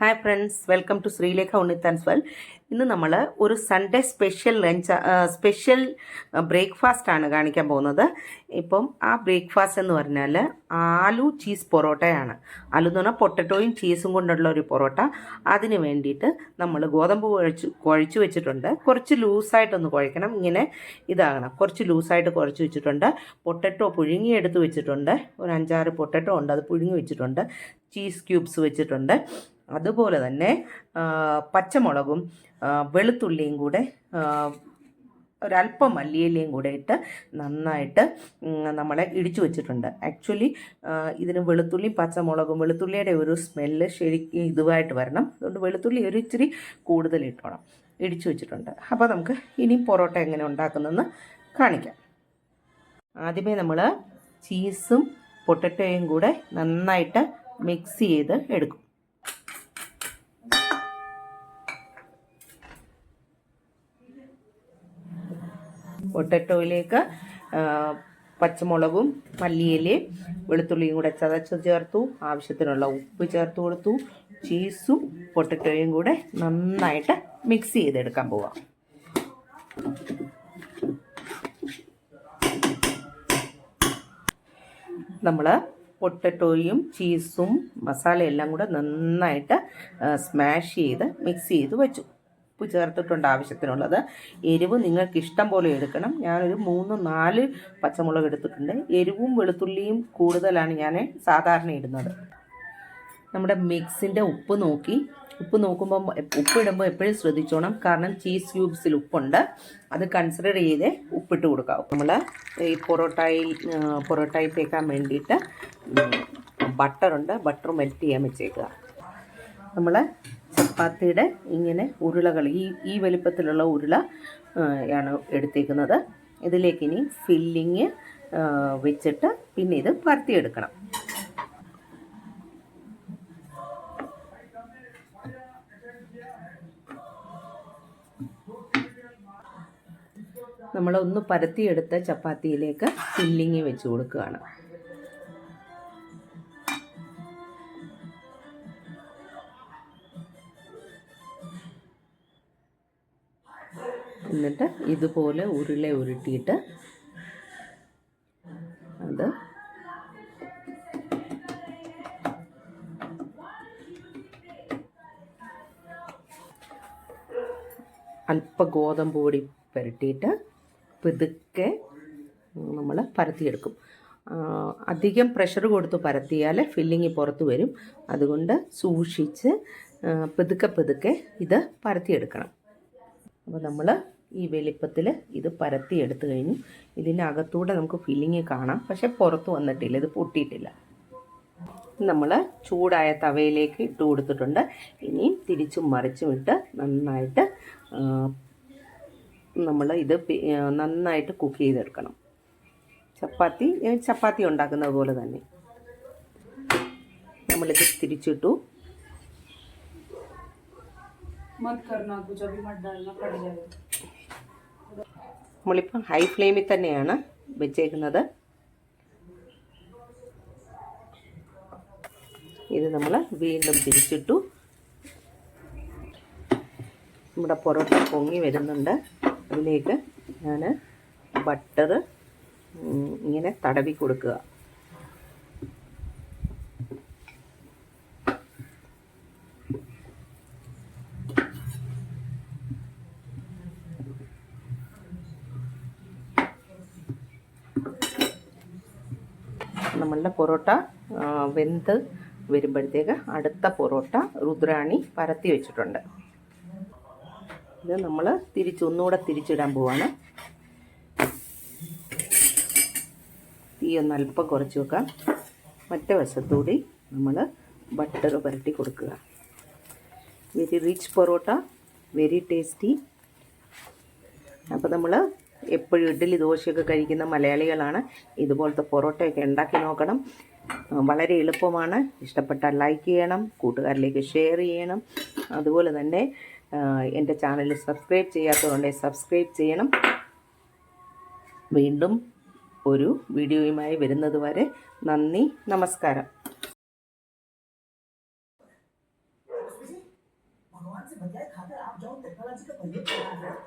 Hi friends welcome to Sreelekha Unnithan's well ഇന്ന് നമ്മൾ ഒരു Sunday special lunch special breakfast ആണ് കാണിക്കാൻ പോകുന്നത്. ഇപ്പം ആ ബ്രേക്ക്ഫാസ്റ്റ് എന്ന് പറഞ്ഞാൽ ആലു ചീസ് പൊറോട്ടയാണ്. ആലു എന്ന് പറഞ്ഞാൽ പൊട്ടറ്റോയും ചീസും കൊണ്ടുള്ള ഒരു പൊറോട്ട. അതിന് വേണ്ടിയിട്ട് നമ്മൾ ഗോതമ്പ് കുഴച്ച് കുഴച്ച് വെച്ചിട്ടുണ്ട്. കുറച്ച് ലൂസായിട്ടൊന്ന് കുഴക്കണം. ഇങ്ങനെ ഇതാകണം. കുറച്ച് ലൂസായിട്ട് കുഴച്ച് വെച്ചിട്ടുണ്ട്. പൊട്ടറ്റോ പുഴുങ്ങി എടുത്ത് വെച്ചിട്ടുണ്ട്. ഒരു അഞ്ചാറ് പൊട്ടറ്റോ ഉണ്ട്. അത് പുഴുങ്ങി വെച്ചിട്ടുണ്ട്. ചീസ് ക്യൂബ്സ് വെച്ചിട്ടുണ്ട്. അതുപോലെ തന്നെ പച്ചമുളകും വെളുത്തുള്ളിയും കൂടെ ഒരല്പം മല്ലിയിലയും കൂടെ ഇട്ട് നന്നായിട്ട് നമ്മളെ ഇടിച്ചു വെച്ചിട്ടുണ്ട്. ആക്ച്വലി ഇതിന് വെളുത്തുള്ളിയും പച്ചമുളകും വെളുത്തുള്ളിയുടെ ഒരു സ്മെല്ല് ശരിക്കും ഇതുമായിട്ട് വരണം. അതുകൊണ്ട് വെളുത്തുള്ളി ഒരു ഇച്ചിരി കൂടുതൽ ഇട്ടോണം. ഇടിച്ചു വെച്ചിട്ടുണ്ട്. അപ്പോൾ നമുക്ക് ഇനി പൊറോട്ട എങ്ങനെ ഉണ്ടാക്കുന്നതെന്ന് കാണിക്കാം. ആദ്യമേ നമ്മൾ ചീസും പൊട്ടറ്റോയും കൂടെ നന്നായിട്ട് മിക്സ് ചെയ്ത് എടുക്കും. പൊട്ടറ്റോയിലേക്ക് പച്ചമുളകും മല്ലിയിലയും വെളുത്തുള്ളിയും കൂടെ ചതച്ച് ചേർത്തു. ആവശ്യത്തിനുള്ള ഉപ്പ് ചേർത്ത് കൊടുത്തു. ചീസും പൊട്ടറ്റോയും കൂടെ നന്നായിട്ട് മിക്സ് ചെയ്തെടുക്കാൻ പോവാം. നമ്മൾ പൊട്ടറ്റോയും ചീസും മസാലയെല്ലാം കൂടെ നന്നായിട്ട് സ്മാഷ് ചെയ്ത് മിക്സ് ചെയ്ത് വെച്ചു. ഉപ്പ് ചേർത്തിട്ടുണ്ട് ആവശ്യത്തിനുള്ളത്. എരിവ് നിങ്ങൾക്ക് ഇഷ്ടം പോലെ എടുക്കണം. ഞാനൊരു മൂന്ന് നാല് പച്ചമുളക് എടുത്തിട്ടുണ്ട്. എരിവും വെളുത്തുള്ളിയും കൂടുതലാണ് ഞാൻ സാധാരണ ഇടുന്നത്. നമ്മുടെ മിക്സിന്റെ ഉപ്പ് നോക്കി. ഉപ്പ് നോക്കുമ്പോൾ ഉപ്പ് ഇടുമ്പോൾ എപ്പോഴും ശ്രദ്ധിച്ചോണം. കാരണം ചീസ് ക്യൂബ്സിൽ ഉപ്പുണ്ട്. അത് കൺസിഡർ ചെയ്ത് ഉപ്പിട്ട് കൊടുക്കാം നമ്മൾ ഈ പൊറോട്ടയിൽ പൊറോട്ടായി തേക്കാൻ വേണ്ടിയിട്ട് ബട്ടറുണ്ട്. ബട്ടർ മെൽറ്റ് ചെയ്യാൻ വെച്ചേക്കുക. നമ്മൾ ചപ്പാത്തിയുടെ ഇങ്ങനെ ഉരുളകൾ ഈ ഈ വലിപ്പത്തിലുള്ള ഉരുള ആണ് എടുത്തേക്കുന്നത്. ഇതിലേക്ക് ഇനി ഫില്ലിങ് വെച്ചിട്ട് പിന്നെ ഇത് പരത്തിയെടുക്കണം നമ്മളൊന്ന് പരത്തിയെടുത്ത ചപ്പാത്തിയിലേക്ക് ഫില്ലിങ് വെച്ച് കൊടുക്കുകയാണ്. എന്നിട്ട് ഇതുപോലെ ഉരുള ഉരുട്ടിയിട്ട് അത് അല്പ ഗോതമ്പ് പൊടി പുരട്ടിയിട്ട് പിതുക്കെ നമ്മൾ പരത്തിയെടുക്കും. അധികം പ്രഷർ കൊടുത്ത് പരത്തിയാൽ ഫില്ലിങ് പുറത്ത് വരും. അതുകൊണ്ട് സൂക്ഷിച്ച് പിതുക്കെ പിതുക്കെ ഇത് പരത്തിയെടുക്കണം. അപ്പോൾ നമ്മൾ ഈ വലിപ്പത്തിൽ ഇത് പരത്തി എടുത്തു കഴിഞ്ഞു ഇതിനകത്തൂടെ നമുക്ക് ഫില്ലിങ് കാണാം പക്ഷെ പുറത്ത് വന്നിട്ടില്ല ഇത് പൊട്ടിയിട്ടില്ല നമ്മൾ ചൂടായ തവയിലേക്ക് ഇട്ട് കൊടുത്തിട്ടുണ്ട് ഇനിയും തിരിച്ചും മറിച്ചും ഇട്ട് നന്നായിട്ട് നമ്മൾ ഇത് പി- ആ, നന്നായിട്ട് കുക്ക് ചെയ്തെടുക്കണം ചപ്പാത്തി ഏ, ചപ്പാത്തി ഉണ്ടാക്കുന്നത് പോലെ തന്നെ നമ്മളിത് തിരിച്ചിട്ടു मत करना कुछ अभी मत डालना फट जाएगा നമ്മളിപ്പം ഹൈ ഫ്ലെയിമിൽ തന്നെയാണ് വെച്ചേക്കുന്നത്. ഇത് നമ്മൾ വീണ്ടും തിരിച്ചിട്ടു. നമ്മുടെ പൊറോട്ട പൊങ്ങി വരുന്നുണ്ട്. അതിലേക്ക് ഞാൻ ബട്ടർ ഇങ്ങനെ തടവി കൊടുക്കുക. നമ്മളുടെ പൊറോട്ട വെന്ത് വരുമ്പോഴത്തേക്ക് അടുത്ത പൊറോട്ട രുദ്രാണി പരത്തി വെച്ചിട്ടുണ്ട്. ഇത് നമ്മൾ തിരിച്ച് ഒന്നുകൂടെ തിരിച്ചിടാൻ പോവാണ്. തീ ഒന്ന് അല്പം കുറച്ച് വെക്കാം. മറ്റേ വശത്തുകൂടി നമ്മൾ ബട്ടർ പുരട്ടി കൊടുക്കുക. Very rich porotta very tasty അപ്പോൾ നമ്മൾ എപ്പോഴും ഇഡ്ഡലി ദോശയൊക്കെ കഴിക്കുന്ന മലയാളികളാണ് ഇതുപോലത്തെ പൊറോട്ടയൊക്കെ ഉണ്ടാക്കി നോക്കണം ആ, വളരെ എളുപ്പമാണ് ഇഷ്ടപ്പെട്ടാൽ ലൈക്ക് ചെയ്യണം കൂട്ടുകാരിലേക്ക് ഷെയർ ചെയ്യണം അതുപോലെ തന്നെ ആ, എൻ്റെ ചാനൽ സബ്സ്ക്രൈബ് ചെയ്യാത്തതുകൊണ്ട് സബ്സ്ക്രൈബ് ചെയ്യണം വീണ്ടും ഒരു വീഡിയോയുമായി വരുന്നത് വരെ നന്ദി നമസ്കാരം भगवान से बजाय खाकर आप जाओ टेक्नोलॉजी का प्रयोग कर रहे हो